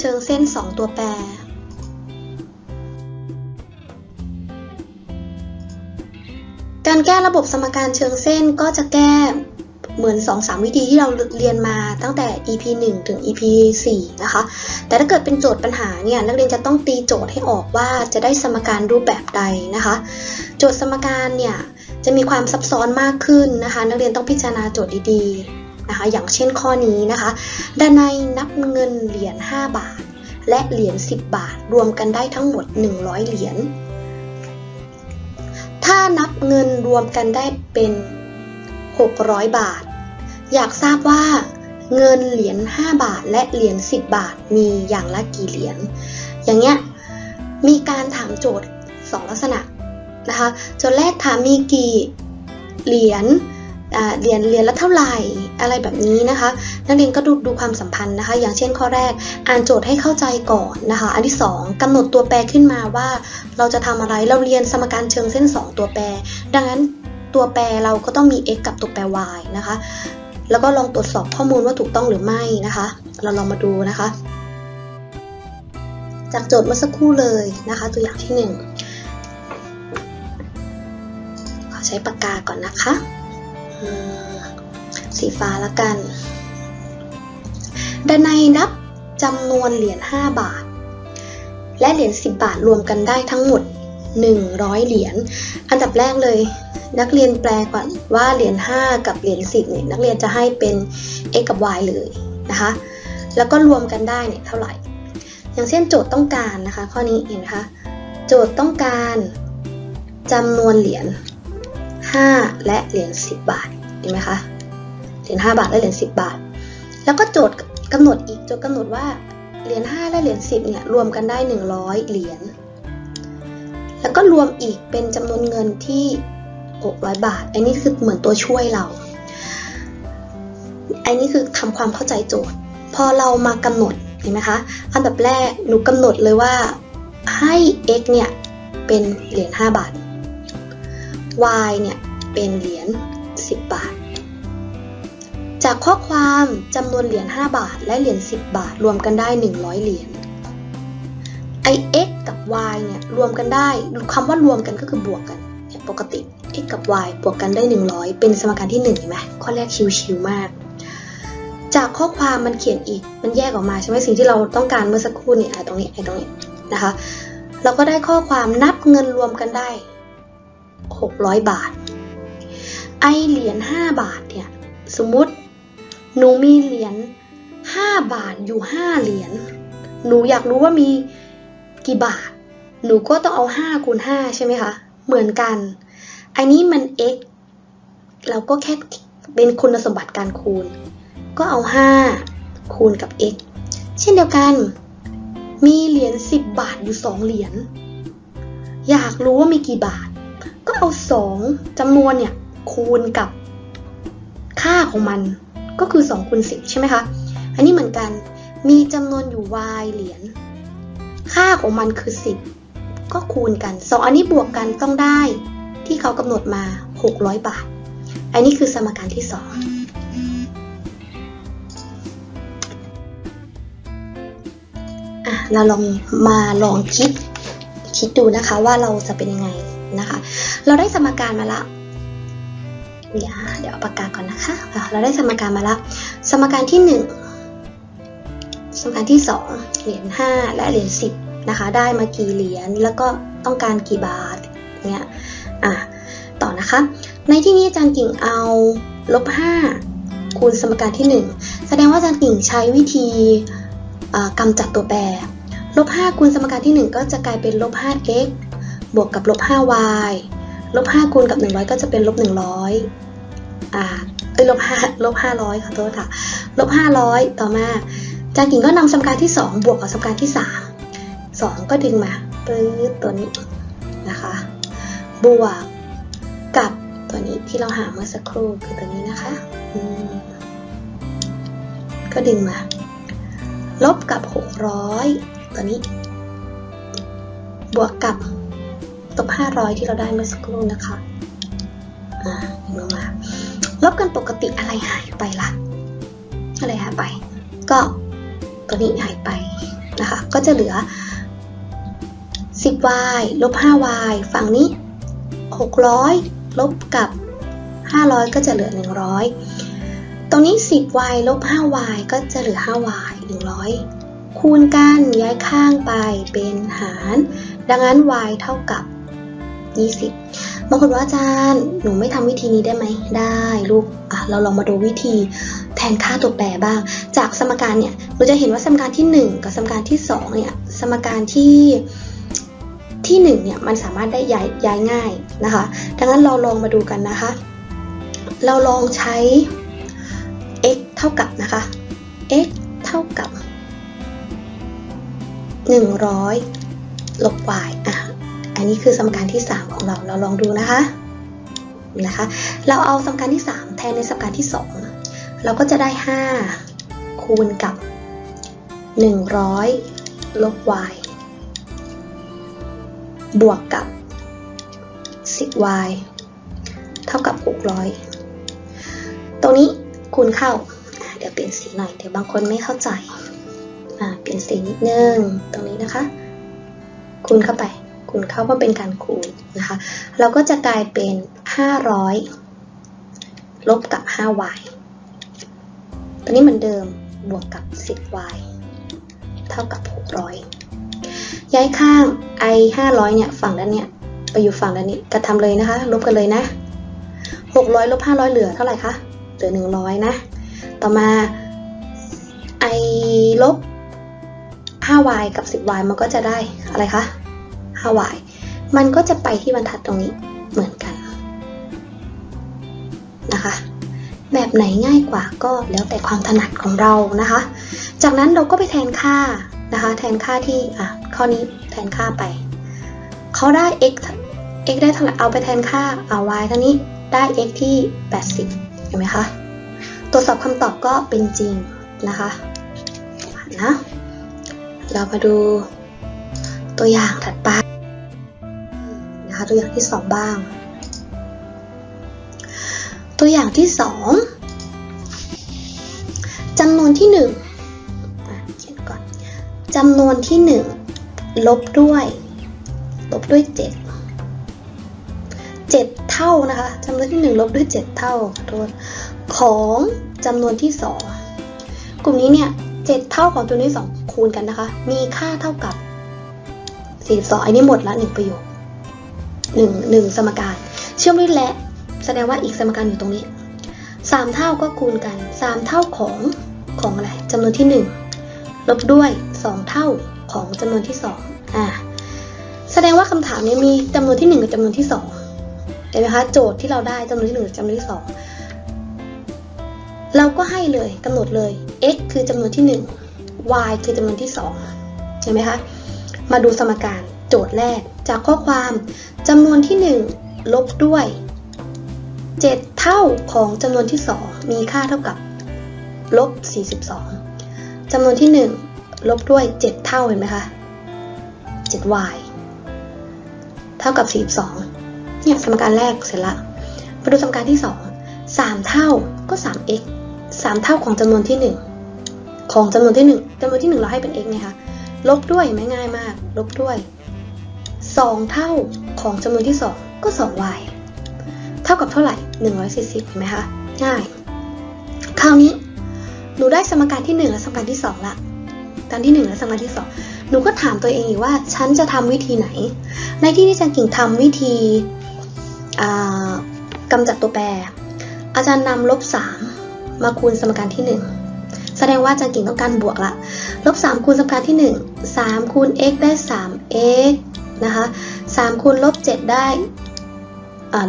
เชิงเส้น 2 ตัวแปร การแก้ระบบสมการเชิงเส้นก็จะแก้เหมือน 2-3 วิธีที่เราเรียนมาตั้งแต่ EP 1 ถึง EP 4 นะคะ แต่ถ้าเกิดเป็นโจทย์ปัญหาเนี่ย นักเรียนจะต้องตีโจทย์ให้ออกว่าจะได้สมการรูปแบบใดนะคะ โจทย์สมการเนี่ย จะมีความซับซ้อนมากขึ้นนะคะ นักเรียนต้องพิจารณาโจทย์ดีๆ นะคะ อย่างเช่นข้อนี้นะคะดานในนับเงินเหรียญ5บาท และเหรียญ10 บาทรวมกันได้ทั้งหมด 100 เหรียญถ้านับเงินรวมกันได้เป็น 600 บาท อยากทราบว่าเงินเหรียญ5บาทและเหรียญ10 บาทมีอย่างละกี่เหรียญ อย่างเงี้ย มีการถามโจทย์ 2 ลักษณะนะคะ โจทย์แรกถามมีกี่เหรียญ เรียญเรียญละเท่าไหร่อะไรแบบนี้นะคะ นักเรียนก็ดูดูความสัมพันธ์นะคะ อย่างเช่นข้อแรกอ่านโจทย์ให้เข้าใจก่อนนะคะ อันที่ 2กำหนดตัวแปรขึ้นมาว่า เราจะทำอะไรเราเรียนสมการเชิงเส้น 2 ตัวแปร ดังนั้นตัวแปรเราก็ต้องมี x กับตัวแปร y นะคะ แล้วก็ลองตรวจสอบข้อมูลว่าถูกต้องหรือไม่นะคะ เราลองมาดูนะคะ จากโจทย์เมื่อสักครู่เลยนะคะ ตัวอย่างที่ 1 ขอใช้ปากกาก่อนนะคะ สีฟ้าละกันดานในนับจำนวนเหรียญ5บาท และเหรียญ10 บาทรวมกันได้ทั้งหมด 100 เหรียญ อันดับแรกเลย นักเรียนแปลก่อนว่าเหรียญ5กับเหรียญ10เนี่ยนักเรียนจะให้เป็น x กับ y เลยนะคะ แล้วก็รวมกันได้เนี่ยเท่าไหร่ อย่างเช่นโจทย์ต้องการนะคะ ข้อนี้เห็นไหมคะ โจทย์ต้องการจำนวนเหรียญ 5 และเหรียญ10 บาทเห็นไหมคะเหรียญ5บาทและเหรียญ10 บาท แล้วก็โจทย์กำหนดอีกโจทย์กำหนดว่าเหรียญ5และเหรียญ10เนี่ยรวมกันได้ 100 เหรียญแล้วก็รวมอีกเป็นจำนวนเงินที่600 บาทอันนี้คือเหมือนตัวช่วยเรา อันนี้คือทำความเข้าใจโจทย์ พอเรามากำหนดเห็นไหมคะอันดับแรกหนูกำหนดเลยว่าให้ x เนี่ยเป็นเหรียญ5บาท y เนี่ยเป็นเหรียญ10 บาท จากข้อความจำนวนเหรียญ5บาท และเหรียญ10 บาทรวมกันได้ 100 เหรียญไอ x กับ y เนี่ยรวมกันได้คำว่ารวมกันก็คือบวกกันเนี่ยปกติ x กับ y บวกกันได้ 100 เป็นสมการที่1เห็นไหมข้อแรกชิวๆมาก จากข้อความมันเขียนอีกมันแยกออกมาใช่ไหมสิ่งที่เราต้องการเมื่อสักครู่นี่ไอตรงนี้ไอตรงนี้นะคะเราก็ได้ข้อความนับเงินรวมกันได้ 600 บาท ไอเหรียญ5บาทเนี่ยสมมติหนูมีเหรียญ5บาทอยู่ 5 เหรียญหนูอยากรู้ว่ามีกี่บาท หนูก็ต้องเอา5คูณ5ใช่ไหมคะ เหมือนกัน อันนี้มัน x เราก็แค่เป็นคุณสมบัติการคูณ ก็เอา 5 คูณกับ x เช่นเดียวกัน มีเหรียญ10 บาทอยู่ 2 เหรียญ อยากรู้ว่ามีกี่บาท ก็เอา2จำนวนเนี่ยคูณกับค่าของมันก็คือ2คูณ10 ใช่ไหมคะ อันนี้เหมือนกัน มีจำนวนอยู่ y เหรียญ ค่าของมันคือ 10 ก็คูณกันสองอันนี้บวกกันต้องได้ที่เขากำหนดมา 600 บาท อันนี้คือสมการที่2อะเราลองมาลองคิดคิดดูนะคะว่าเราจะเป็นยังไงนะคะ เราได้สมการมาละเดี๋ยวเดี๋ยวเอาปากกาก่อนนะคะ เราได้สมการมาละสมการที่ 1 สมการที่ 2 เหรียญ5 และเหรียญ10นะคะ ได้มากี่เหรียญแล้วก็ต้องการกี่บาทเนี่ยอะต่อนะคะ ในที่นี้อาจารย์กิ่งเอาลบ5คูณสมการที่ 1 แสดงว่าอาจารย์กิ่งใช้วิธีกำจัดตัวแปรลบ5คูณสมการที่ 1 ก็จะกลายเป็นลบ 5x บวกกับลบ 5y ลบ5คูณกับ 100 ก็จะเป็นลบ100อ่าเอ้ยลบ5ลบ500ขอโทษค่ะลบ500 ต่อมาจารย์กิ่งก็นำสมการที่ 2 บวกกับสมการที่ 3 2 ก็ดึงมาปื๊ดตัวนี้นะคะ บวกกับตัวนี้ที่เราหาเมื่อสักครู่คือตัวนี้นะคะก็ดึงมา ลบกับ 600 ตัวนี้ บวกกับ บ 500 ที่เราได้เมื่อสักครู่นะคะอ่าดึงลงมาลบกันปกติอะไรหายไปละ่ะไรฮะไป ก็ตัวนี้หายไปนะคะ ก็จะเหลือ 10y ลบ 5y ฝั่งนี้ 600 ลบกับ 500 ก็จะเหลือ 100 ตรงนี้ 10y ลบ 5y ก็จะเหลือ 5y 100 คูณกันย้ายข้างไปเป็นหาร ดังนั้น y เท่ากับ 20 บางคนว่าอาจารย์หนูไม่ทำวิธีนี้ได้ไหมได้ลูกอะเราลองมาดูวิธีแทนค่าตัวแปรบ้าง จากสมการเนี่ยเราจะเห็นว่าสมการที่ 1 กับสมการที่2เนี่ยสมการที่ที่1เนี่ยมันสามารถได้ย้ายย้ายง่ายนะคะ ดังนั้นเราลองมาดูกันนะคะ เราลองใช้ x เท่ากับนะคะ x เท่ากับ 100 ลบ y อะ อันนี้คือสมการที่ 3 ของเราเราลองดูนะคะนะคะ เราเอาสมการที่ 3 แทนในสมการที่ 2 เราก็จะได้ 5 คูณกับ 100 ลบ y บวกกับ 10y เท่ากับ 600 ตรงนี้คูณเข้า เดี๋ยวเปลี่ยนสีหน่อย เดี๋ยวบางคนไม่เข้าใจ เปลี่ยนสีนิดนึง ตรงนี้นะคะ คูณเข้าไป คูณเข้าก็เป็นการคูณนะคะ เราก็จะกลายเป็น 500 ลบกับ 5y ตัวนี้เหมือนเดิมบวกกับ 10y เท่ากับ 600 ย้ายข้าง i 500 เนี่ย ฝั่งด้านเนี้ยไปอยู่ฝั่งด้านนี้กระทำเลยนะคะ ลบกันเลยนะ 600 ลบ 500 เหลือเท่าไหร่คะ เหลือ 100 นะ ต่อมา i ลบ 5y กับ 10y มันก็จะได้อะไรคะ 5y มันก็จะไปที่บรรทัดตรงนี้เหมือนกันนะคะ แบบไหนง่ายกว่าก็แล้วแต่ความถนัดของเรานะคะ จากนั้นเราก็ไปแทนค่านะคะ แทนค่าที่อะข้อนี้แทนค่าไปเขาได้ x x ได้เท่าไหร่เอาไปแทนค่าเอา y เท่านี้ได้ x ที่ 80 เห็นไหมคะ ตรวจสอบคำตอบก็เป็นจริงนะคะนะ เรามาดูตัวอย่างถัดไป นะคะตัวอย่างที่ 2 บ้าง ตัวอย่างที่ 2จำนวนที่1อะเขียนก่อนจำนวนที่ 1 ลบด้วยลบด้วย 7 7 เท่านะคะจำนวนที่ 1 ลบด้วย 7 เท่าขอโทษของจำนวนที่ 2 กลุ่มนี้เนี่ย 7 เท่าของตัวนี้2คูณกันนะคะ มีค่าเท่ากับ 42 อันนี้หมดละ 1 ประโยค 1 1สมการ เชื่อมด้วยและแสดงว่าอีกสมการอยู่ตรงนี้3เท่าก็คูณกัน3เท่าของของอะไรจำนวนที่1ลบด้วย2เท่าของจำนวนที่2อ่าแสดงว่าคำถามนี้มีจำนวนที่1กับจำนวนที่2เห็นไหมคะโจทย์ที่เราได้จำนวนที่1กับจำนวนที่2เราก็ให้เลยกำหนดเลย x คือจำนวนที่1 y คือจำนวนที่2เห็นไหมคะมาดูสมการโจทย์แรก จากข้อความจำนวนที่ 1 ลบด้วย 7 เท่าของจำนวนที่ 2 มีค่าเท่ากับลบ 42จำนวนที่ 1 ลบด้วย 7 เท่าเห็นไหมคะ 7y เท่ากับ 42เนี่ยสมการแรกเสร็จละมาดูสมการที่ 2 3 เท่าก็ 3x 3 เท่าของจำนวนที่ 1 ของจำนวนที่ 1จำนวนที่ 1 เราให้เป็น x ไงคะลบด้วยไม่ง่ายมาก ลบด้วย 2 เท่าของจำนวนที่ 2 ก็ 2y เท่ากับเท่าไหร่ 140เห็นไหมคะ ง่าย คราวนี้ หนูได้สมการที่ 1 และสมการที่ 2 ละตอนที่ 1 และสมการที่ 2 หนูก็ถามตัวเองอีกว่า ฉันจะทำวิธีไหน ในที่ที่อาจารย์กิ่งทำวิธีกำจัดตัวแปร อาจารย์นำลบ3มาคูณสมการที่ 1แสดงว่าอาจารย์กิ่งต้องการบวกละ ลบ3คูณสมการที่ 1 3คูณ x ได้ 3x นะคะ3คูณลบ7ได้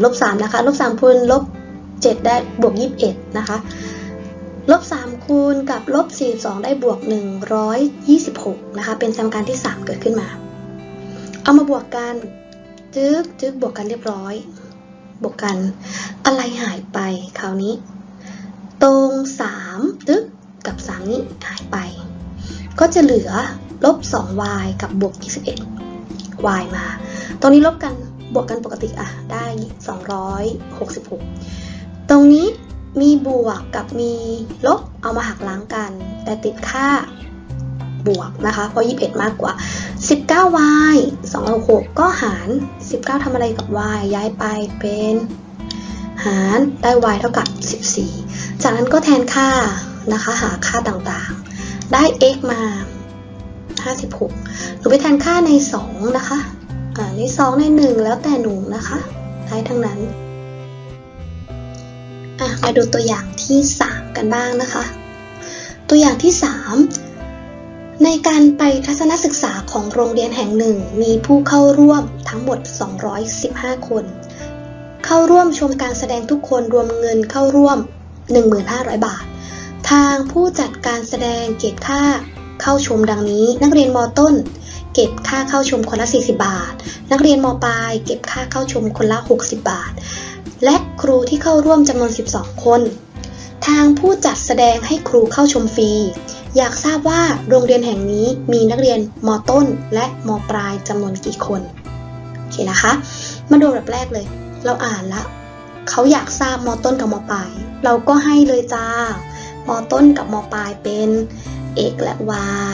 ลบ3นะคะลบ3คูณลบ7ได้บวก21นะคะลบ3คูณกับลบ42ได้บวก 126นะคะเป็นสมการที่ 3 เกิดขึ้นมา เอามาบวกกันจึ๊กจึ๊กบวกกันเรียบร้อย บวกกันอะไรหายไปคราวนี้ ตรง 3 ตึ๊กกับ 3 นี้หายไป ก็จะเหลือลบ 2y กับบวก 21 y มา ตรงนี้ลบกันบวกกันปกติอะได้ 266 ตรงนี้มีบวกกับมีลบเอามาหักล้างกัน แต่ติดค่าบวกนะคะ เพราะ 21 มากกว่า 19y 266 ก็หาร 19ทำอะไรกับ y ย้ายไปเป็น หารได้ y เท่ากับ 14 จากนั้นก็แทนค่านะคะ หาค่าต่างๆ ได้ x มา 56หรือไปแทนค่าใน 2 นะคะ อ่าใน 2 ใน 1 แล้วแต่หนูนะคะ ได้ทั้งนั้น อะมาดูตัวอย่างที่ 3 กันบ้างนะคะ ตัวอย่างที่ 3 ในการไปทัศนศึกษาของโรงเรียนแห่งหนึ่ง มีผู้เข้าร่วมทั้งหมด 215 คน เข้าร่วมชมการแสดงทุกคนรวมเงินเข้าร่วม 1,500 บาท ทางผู้จัดการแสดงเก็บค่า เข้าชมดังนี้ นักเรียนมต้น เก็บค่าเข้าชมคนละ 40 บาท นักเรียนมปลายเก็บค่าเข้าชมคนละ 60 บาท และครูที่เข้าร่วมจำนวน 12 คน ทางผู้จัดแสดงให้ครูเข้าชมฟรีอยากทราบว่าโรงเรียนแห่งนี้มีนักเรียนมต้น และมปลายจำนวนกี่คนโอเคนะคะ มาดูแบบแรกเลย เราอ่านละเขาอยากทราบมต้นกับมปลาย เราก็ให้เลยจ้ามต้นกับมปลายเป็น x และ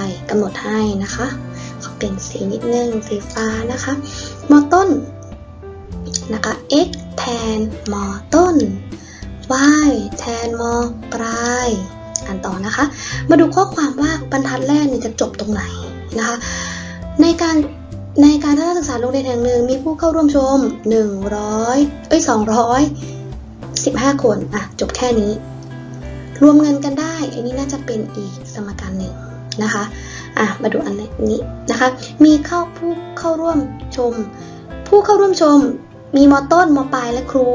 y กำหนดให้นะคะขอเปลี่ยนสีนิดนึงสีฟ้านะคะมอต้นนะคะ x แทนมอต้น y แทนมอปลาย อ่านต่อนะคะ มาดูข้อความว่าบรรทัดแรกนี่จะจบตรงไหนนะคะ ในการในการทัศนศึกษาโรงเรียนแห่งหนึ่งมีผู้เข้าร่วมชม 100เอ้ย215 คน อะ จบแค่นี้ รวมเงินกันได้ อันนี้น่าจะเป็นอีกสมก นะคะอะมาดูอันนี้นะคะ มีเข้าผู้เข้าร่วมชม ผู้เข้าร่วมชมมีมต้นมปลายและครู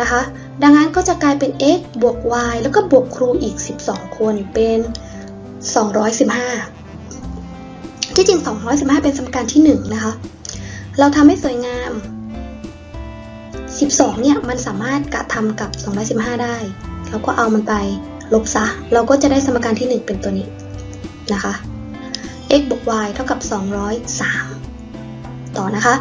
นะคะดังนั้นก็จะกลายเป็น x บวก y แล้วก็บวกครูอีก 12 คนเป็น 215 ที่จริง 215 เป็นสมการที่ 1 นะคะ เราทำให้สวยงาม 12 เนี่ย มันสามารถกระทำกับ 215 ได้ เราก็เอามันไปลบซะ เราก็จะได้สมการที่ 1 เป็นตัวนี้ นะคะ x บวก y เท่ากับ 203 ต่อนะคะ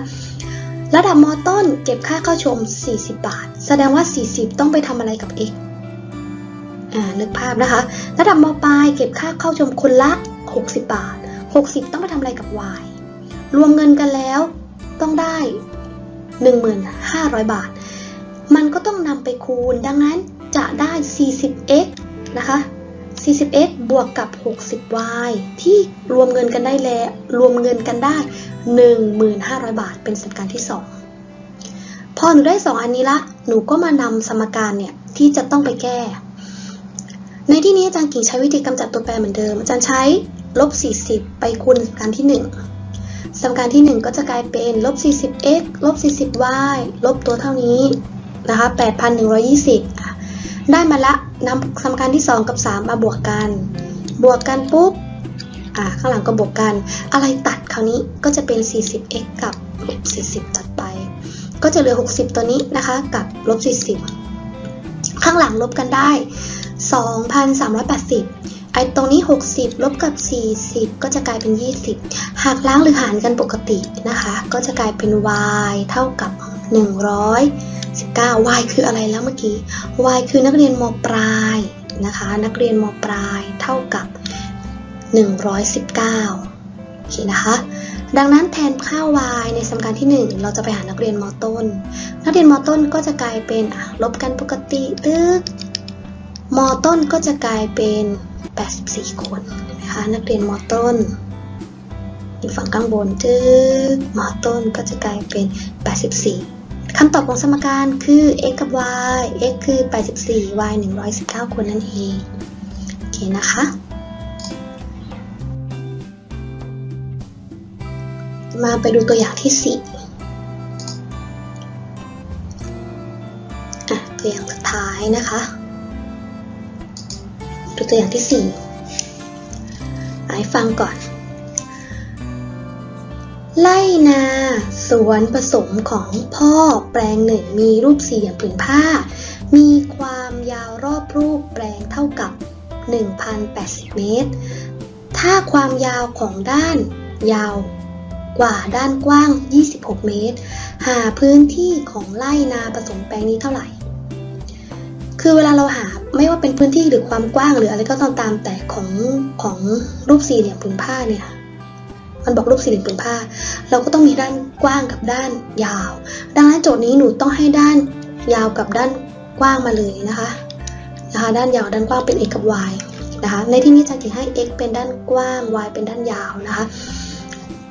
ระดับมต้นเก็บค่าเข้าชม 40 บาท แสดงว่า 40 ต้องไปทำอะไรกับ x อ่านึกภาพนะคะ ระดับมปลายเก็บค่าเข้าชมคนละ 60 บาท 60 ต้องไปทำอะไรกับ y รวมเงินกันแล้วต้องได้ 1,500 บาท มันก็ต้องนำไปคูณ ดังนั้นจะได้ 40x นะคะ 40x บวกกับ 60y ที่รวมเงินกันได้แล้วรวมเงินกันได้ 1,500 บาท เป็นสมการที่ 2 พอหนูได้ 2 อันนี้ละ หนูก็มานำสมการเนี่ยที่จะต้องไปแก้ ในที่นี้อาจารย์กิ่งใช้วิธีกำจัดตัวแปรเหมือนเดิม อาจารย์ใช้ลบ 40 ไปคูณสมการที่ 1 สมการที่ 1 ก็จะกลายเป็นลบ 40x ลบ 40y ลบตัวเท่านี้นะคะ 8,120 ได้มาละนำสมการที่ 2 กับ 3 มาบวกกัน บวกกันปุ๊บ อ่า ข้างหลังก็บวกกัน อะไรตัดคราวนี้ก็จะเป็น 40x กับลบ40 ตัดไป ก็จะเหลือ 60 ตัวนี้นะคะกับลบ 40 ข้างหลังลบกันได้ 2,380 ไอ้ตรงนี้ 60 ลบกับ 40 ก็จะกลายเป็น 20 หากล้างหรือหารกันปกตินะคะ ก็จะกลายเป็น y เท่ากับ 19 y คืออะไรแล้วเมื่อกี้ y คือนักเรียนมปลายนะคะ นักเรียนมปลายเท่ากับ 119 โอเคนะคะ ดังนั้นแทนค่า y ในสมการที่ 1 เราจะไปหานักเรียนมต้น นักเรียนมต้นก็จะกลายเป็นลบกันปกติตึกมต้นก็จะกลายเป็น 84 คนนะคะ นักเรียนมต้นอีกฝั่งข้างบนตึกมต้นก็จะกลายเป็น 84 คำตอบของสมการคือ x กับ y x คือ 84 y 119 คนนั่นเอง โอเคนะคะ มาไปดูตัวอย่างที่4อะตัวอย่างสุดท้ายนะคะดูตัวอย่างที่4ให้ฟังก่อน ไล่นาสวนผสมของพ่อแปลงหนึ่งมีรูปสี่เหลี่ยมผืนผ้า มีความยาวรอบรูปแปลงเท่ากับ 1,080 เมตร ถ้าความยาวของด้านยาวกว่าด้านกว้าง 26 เมตร หาพื้นที่ของไร่นาผสมแปลงนี้เท่าไหร่คคือเวลาเราหาไม่ว่าเป็นพื้นที่หรือความกว้างหรืออะไรก็ตามตามแต่ของของรูปสี่เหลี่ยมผืนผ้าเนี่ย มันบอกรูปสี่เหลี่ยมผืนผ้า เราก็ต้องมีด้านกว้างกับด้านยาว ดังนั้นโจทย์นี้หนูต้องให้ด้านยาวกับด้านกว้างมาเลยนะคะนะคะ ด้านยาวด้านกว้างเป็น x กับ y นะคะ ในที่นี้จะถึงให้ x เป็นด้านกว้าง y เป็นด้านยาวนะคะ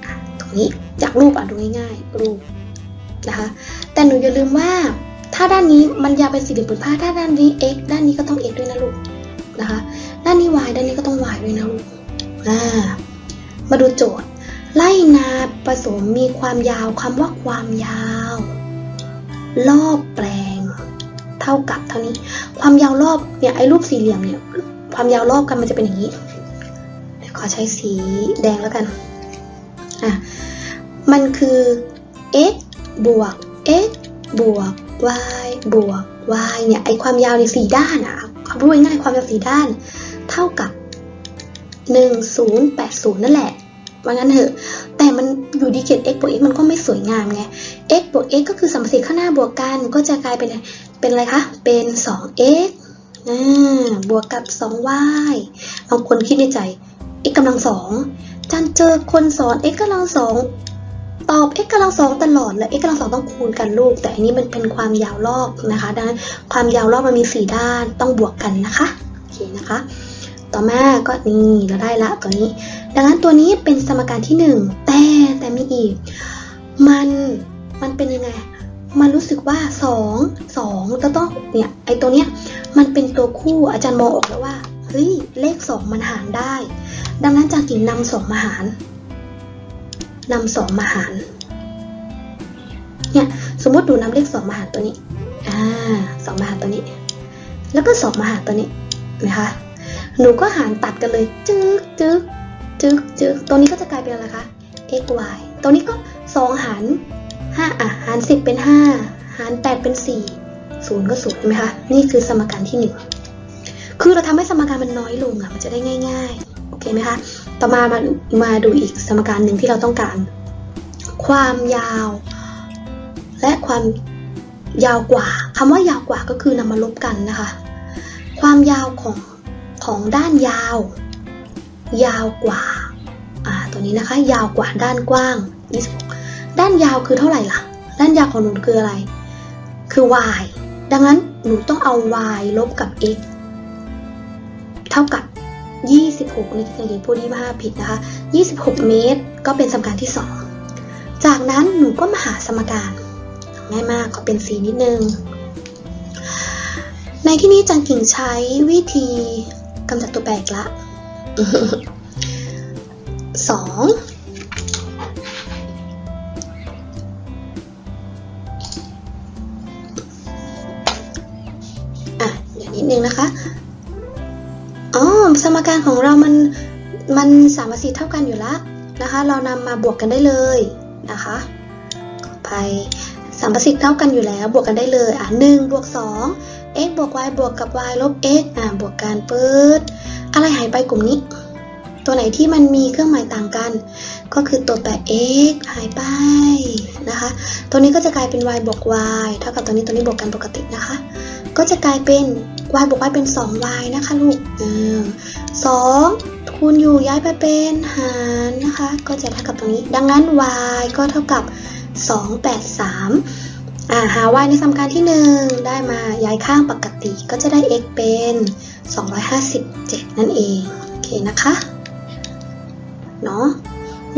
อะตรงนี้จากรูปอะดูง่ายๆรูปนะคะ แต่หนูอย่าลืมว่าถ้าด้านนี้มันยาวเป็นสี่เหลี่ยมผืนผ้า ถ้าด้านนี้ x ด้านนี้ก็ต้อง x ด้วยนะลูกนะคะ ด้านนี้ y ด้านนี้ก็ต้อง y ด้วยนะลูกอ่ามาดูโจทย์ ไล่นาผสมมีความยาวคำว่าความยาว รอบแปลง เท่ากับเท่านี้ ความยาวรอบเนี่ยไอ้รูปสี่เหลี่ยมเนี่ย ความยาวรอบกันมันจะเป็นอย่างนี้ขอใช้สีแดงแล้วกันอะมันคือ x บวก x บวก y บวก y เนี่ยไอความยาวในสี่ด้านอะความรู้ง่ายความยาวสี่ด้าน เท่ากับ 1080 นั่นแหละ ว่างั้นเถอะ แต่มันอยู่ดีเขียน x บวก x มันก็ไม่สวยงามไง x บวก x ก็คือสัมประสีข้างหน้าบวกกันก็จะกลายเป็นเป็นอะไรคะ เป็น 2x บวกกับ 2y บางคนคิดในใจ x กำลังสองจันเจอคนสอน x กำลังสองตอบ x กำลังสองตลอดเลย x กำลังสองต้องคูณกันลูก แต่อันนี้มันเป็นความยาวรอบนะคะดังนั้นความยาวรอบมันมี 4 ด้านต้องบวกกันนะคะโอเคนะคะ ต่อมาก็นี่เราได้ละตัวนี้ ดังนั้นตัวนี้เป็นสมการที่ 1 แต่แต่มีอีก มันมันเป็นยังไง มันรู้สึกว่า 2 2จะต้องเนี่ยไอตัวเนี้ยมันเป็นตัวคู่อาจารย์มองออกแล้วว่าเฮ้ยเลข 2 มันหารได้ ดังนั้นจากกิ่งนำสองมาหารนำสองมาหารเนี่ยสมมติดูนำเลข2มาหารตัวนี้อ่าสองมาหารตัวนี้ แล้วก็2มาหารตัวนี้นะคะ หนูก็หารตัดกันเลย จึ๊กจึ๊กจึ๊กจึ๊กตัวนี้ก็จะกลายเป็นอะไรคะ x y ตัวนี้ก็ 2 หาร 5 อะ หาร 10 เป็น 5 หาร 8 เป็น 4 0 ก็0ใช่ไหมคะ นี่คือสมการที่ 1 คือเราทำให้สมการมันน้อยลงอะ มันจะได้ง่าย ๆ โอเคไหมคะ ต่อมามามาดูอีกสมการหนึ่งที่เราต้องการ ความยาว และความยาวกว่า คำว่ายาวกว่าก็คือนำมาลบกันนะคะ ความยาวของ ของด้านยาว ยาวกว่าอ่าตัวนี้นะคะ ยาวกว่าด้านกว้าง 26 ด้านยาวคือเท่าไหร่ล่ะ ด้านยาวของหนูคืออะไร คือ y ดังนั้นหนูต้องเอา y ลบกับ x เท่ากับ 26ในที่สังเกตพูด25ผิดนะคะ 26 เมตร ก็เป็นสมการที่ 2 จากนั้นหนูก็มาหาสมการ ง่ายมากขอเป็นสีนิดนึง ในที่นี้จังกิ่งใช้วิธี กำจัดตัวแปรอีกละสองอะเดี๋ยวนิดนึงนะคะอ๋อสมการของเรามันมันสามสีเท่ากันอยู่ล้วนะคะ เรานำมาบวกกันได้เลยนะคะไปสามสิทธิ์เท่ากันอยู่แล้ว บวกกันได้เลยอะหนึ่งบวกสอง x บวก y บวกกับ y ลบ x อะบวกกันปื๊ดอะไรหายไปกลุ่มนี้ ตัวไหนที่มันมีเครื่องหมายต่างกัน ก็คือตัวแปร x หายไปนะคะ ตัวนี้ก็จะกลายเป็น y บวก y เท่ากับตัวนี้ตัวนี้บวกกันปกตินะคะ ก็จะกลายเป็น y บวก y เป็น 2y นะคะลูกเออสองคูณอยู่ย้ายไปเป็นหารนะคะ ก็จะเท่ากับตรงนี้ ดังนั้น y ก็เท่ากับ 283 อ่าหา y ในสมการที่ 1 ได้มาย้ายข้างปกติก็จะได้ x เป็น 257 นั่นเองโอเคนะคะเนาะ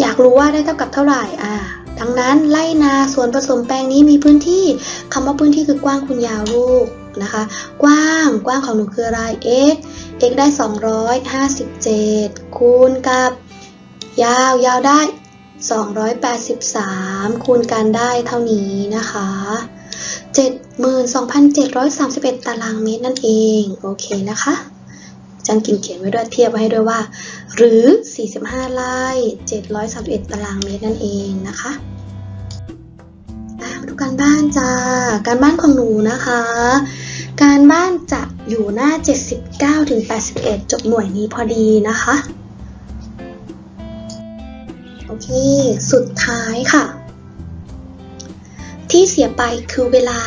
อยากรู้ว่าได้เท่ากับเท่าไหร่อ่าดังนั้นไล่นาส่วนผสมแปลงนี้มีพื้นที่คำว่าพื้นที่คือกว้างคูณยาวลูกนะคะ กว้างกว้างของหนูคืออะไร x x ได้ 257 คูณกับ ยาวยาวได้ 283 คูณกันได้เท่านี้นะคะ72,731 ตารางเมตรนั่นเอง โอเคนะคะจังกินเขียนไว้ด้วยเทียบไว้ให้ด้วยว่า หรือ 45ไร่731 ตารางเมตรนั่นเองนะคะมาดูการบ้านจ้า การบ้านของหนูนะคะ การบ้านจะอยู่หน้า 79ถึง81 จบหน่วยนี้พอดีนะคะ ที่สุดท้ายค่ะ ที่เสียไปคือเวลา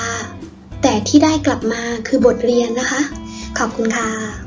แต่ที่ได้กลับมาคือบทเรียนนะคะ ขอบคุณค่ะ